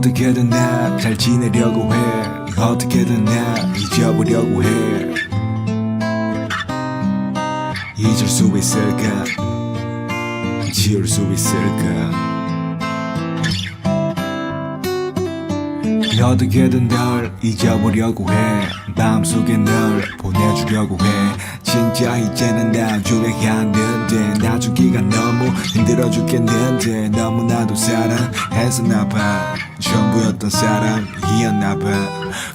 어떻게든 나 잘 지내려고 해. 어떻게든 나 잊어보려고 해. 잊을 수 있을까? 지울 수 있을까? 어떻게든 널 잊어보려고 해. 마음속에 널 보내주려고 해. 진짜 이제는 나 주례하는데 놔주기가 너무 힘들어 죽겠는데 너무나도 사랑해서 나봐. 전부였던 사람이었나봐.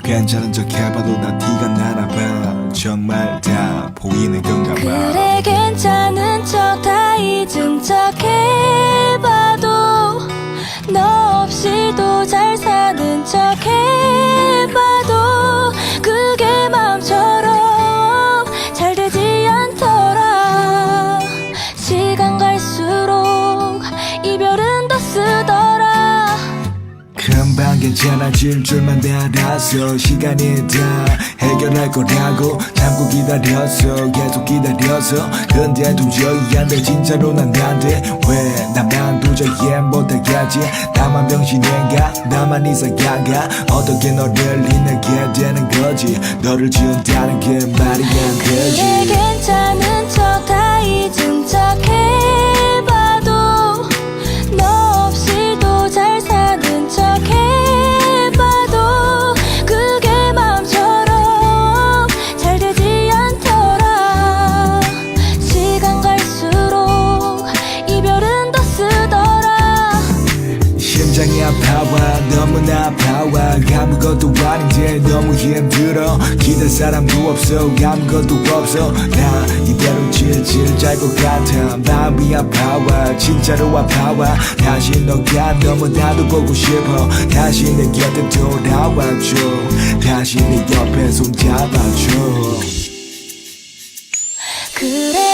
괜찮은 척 해봐도 나 티가 나나봐. 정말 다 보이는 건가 봐. 그래 괜찮 괜찮아질 줄만 알았어 시간이 다 해결할 거라고 참고 기다렸어 계속 기다렸어 근데 도저히 안돼. 진짜로 난 안돼 왜? 나만 도저히 못하겠지. 나만 병신인가? 나만 이상한가? 어떻게 너를 잃게 되는 거지? 너를 지운다는 게 너무나 아파와 아무것도 아닌데 너무 힘들어. 기댈 사람도 없어. 아무것도 없어. 나 이대로 질질 짤것 같아. 마음이 아파와 진짜로 아파와. 다시 너가 너무 나도 보고 싶어. 다시 내 곁에 돌아와줘. 다시 내 옆에 손 잡아줘. 그래